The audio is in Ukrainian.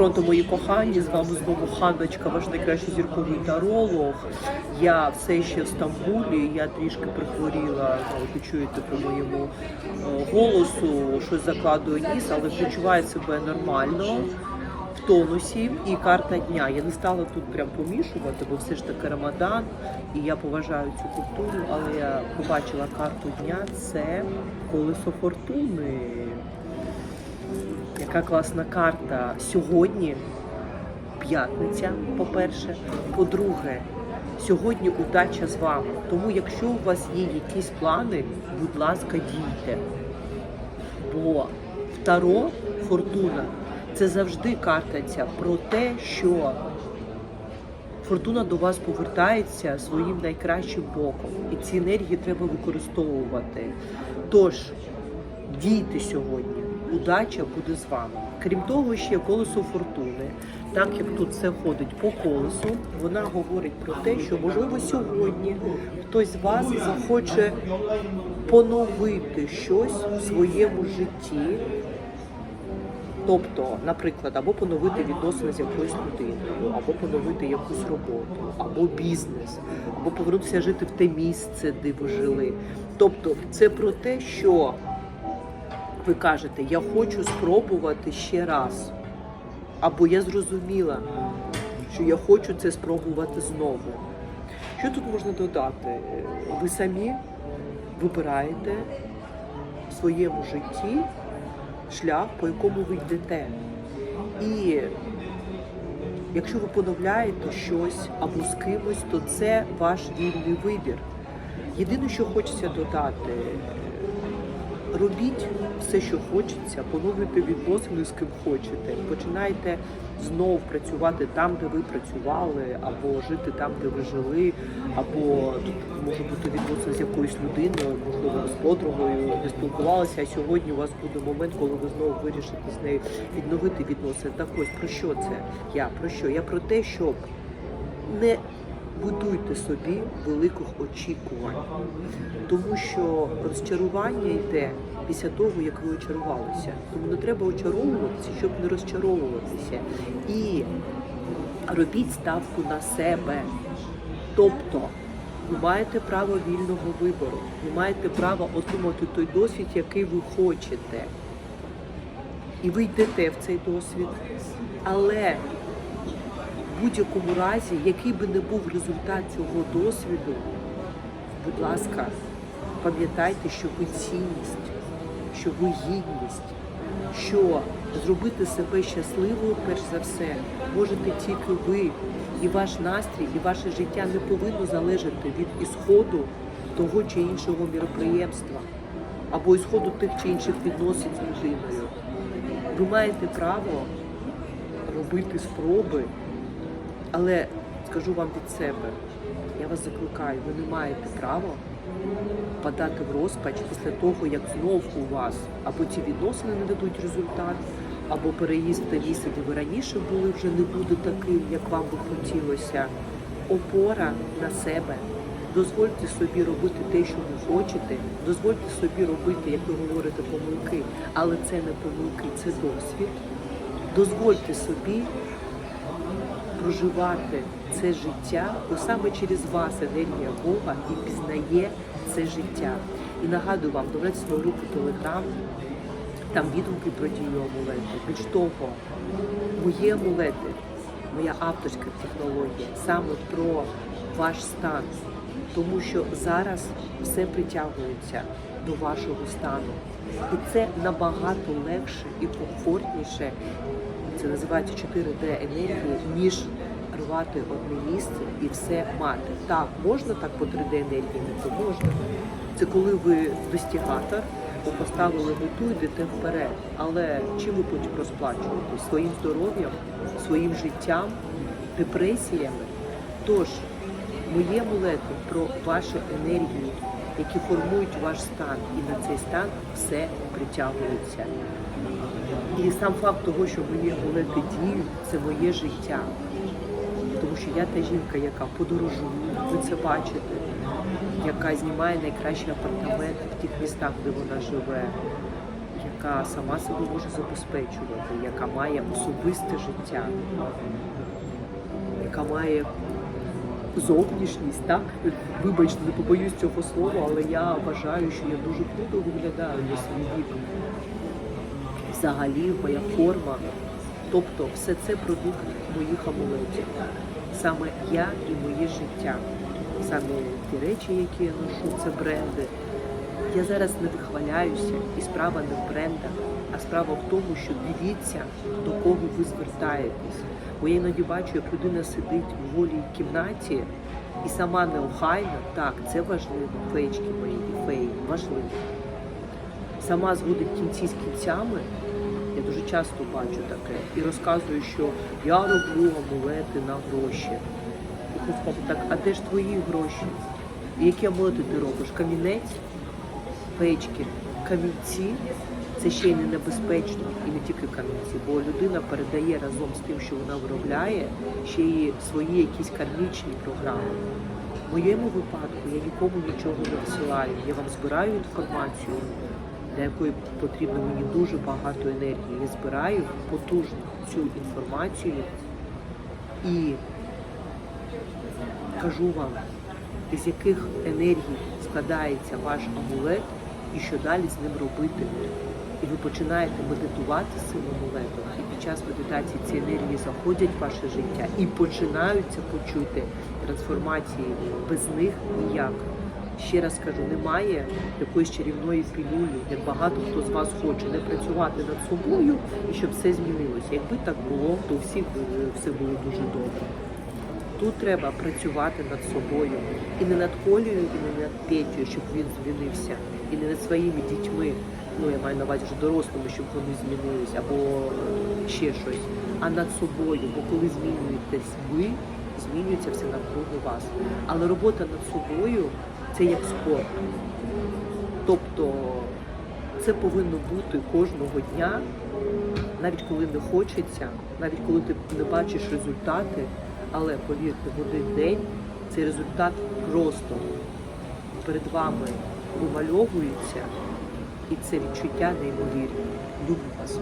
Пронто, мої кохані, з вами знову Ханночка, ваш найкращий зірковий таролог. Я все ще в Стамбулі, я трішки прихворіла, ви чуєте по моєму е, голосу, щось закладую ніс, але почуваю себе нормально, в тонусі. І карта дня. Я не стала тут прям помішувати, бо все ж таки Рамадан, і я поважаю цю культуру, але я побачила карту дня, це колесо фортуни. Яка класна карта сьогодні, п'ятниця, по-перше. По-друге, сьогодні удача з вами. Тому, якщо у вас є якісь плани, будь ласка, дійте. Бо второ фортуна це завжди карта ця про те, що фортуна до вас повертається своїм найкращим боком. І ці енергії треба використовувати. Тож, дійте сьогодні. Удача буде з вами. Крім того, ще колесо фортуни. Так як тут все ходить по колесу, вона говорить про те, що можливо сьогодні хтось з вас захоче поновити щось в своєму житті. Тобто, наприклад, або поновити відносини з якоюсь людиною, або поновити якусь роботу, або бізнес, або повернутися жити в те місце, де ви жили. Тобто, це про те, що ви кажете, я хочу спробувати ще раз. Або я зрозуміла, що я хочу це спробувати знову. Що тут можна додати? Ви самі вибираєте в своєму житті шлях, по якому ви йдете. І якщо ви поновляєте щось або з кимось, то це ваш вільний вибір. Єдине, що хочеться додати, робіть все, що хочеться, поновлюйте відносини з ким хочете. Починайте знов працювати там, де ви працювали, або жити там, де ви жили, або тут може бути відносини з якоюсь людиною, можливо, з подругою, не спілкувалися. А сьогодні у вас буде момент, коли ви знову вирішите з нею відновити відносини. Так ось про що це? Я про що? Я про те, щоб не будуйте собі великих очікувань, тому що розчарування йде після того, як ви очарувалися. Тому не треба очаровуватися, щоб не розчаровуватися. І робіть ставку на себе. Тобто ви маєте право вільного вибору, ви маєте право отримати той досвід, який ви хочете. І ви йдете в цей досвід. Але будь-якому разі, який би не був результат цього досвіду, будь ласка, пам'ятайте, що ви цінність, що ви гідність, що зробити себе щасливою, перш за все, можете тільки ви. І ваш настрій, і ваше життя не повинно залежати від ісходу того чи іншого міроприємства або ісходу тих чи інших відносин з людиною. Ви маєте право робити спроби, але скажу вам від себе, я вас закликаю, ви не маєте права впадати в розпач після того, як знов у вас або ці відносини не дадуть результат, або переїзд те місце, де ви раніше були, вже не буде таким, як вам би хотілося. Опора на себе. Дозвольте собі робити те, що ви хочете, дозвольте собі робити, як ви говорите, помилки, але це не помилки, це досвід. Дозвольте собі проживати це життя, бо саме через вас енергія Бога і пізнає це життя. І нагадую вам, додайте свою групу Телеграм, там відгуки про дію амулети. Більш того, мої амулети, моя авторська технологія саме про ваш стан, тому що зараз все притягується до вашого стану. І це набагато легше і комфортніше, це називається 4D енергії, ніж рвати одне місце і все мати. Так, можна так по 3D енергії, то можна. Це коли ви достігатор, ви поставили мету, йдете вперед. Але чим ви потім розплачуєтесь? Своїм здоров'ям, своїм життям, депресіями. Тож, мої амулети про вашу енергію, які формують ваш стан, і на цей стан все притягується. І сам факт того, що мої амулети діють, це моє життя. Тому що я та жінка, яка подорожує, ви це бачите, яка знімає найкращі апартаменти в тих містах, де вона живе. яка сама себе може забезпечувати, яка має особисте життя, яка має зовнішність, так? Вибачте, не побоюсь цього слова, але я вважаю, що я дуже круто виглядаю на свій вік. Взагалі, моя форма. Тобто, все це продукт моїх амулетів. Саме я і моє життя. Саме ті речі, які я ношу, це бренди. Я зараз не вихваляюся, і справа не в брендах, а справа в тому, що дивіться, до кого ви звертаєтесь. Бо я іноді бачу, як людина сидить в голій кімнаті і сама неохайна. Так, це важливо, феєчки мої феї, важливо. Сама зводить кінці з кінцями. Я дуже часто бачу таке і розказую, що я роблю амулети на гроші. І хтось так, а де ж твої гроші? І які амулети ти робиш? Камінець, печки, камінці. Це ще й не небезпечно і не тільки камінці, бо людина передає разом з тим, що вона виробляє, ще й свої якісь кармічні програми. В моєму випадку я нікому нічого не висилаю. Я вам збираю інформацію, для якої потрібно мені дуже багато енергії. Я збираю потужно цю інформацію і кажу вам, із яких енергій складається ваш амулет і що далі з ним робити. І ви починаєте медитувати з цим і під час медитації ці енергії заходять в ваше життя і починаються почути трансформації. Без них ніяк. Ще раз кажу, немає якоїсь чарівної пілюлі, як багато хто з вас хоче не працювати над собою і щоб все змінилося. Якби так було, то всіх все було дуже добре. Тут треба працювати над собою і не над Колею, і не над Петю, щоб він змінився, і не над своїми дітьми. Ну я маю на увазі вже дорослими, щоб вони змінились, або е, ще щось, а над собою. Бо коли змінюєтесь ви, змінюється все навкруги вас. Але робота над собою це як спорт. Тобто це повинно бути кожного дня, навіть коли не хочеться, навіть коли ти не бачиш результати, але повірте, в один день цей результат просто перед вами вимальовується, і це відчуття неймовірне. Люблю вас.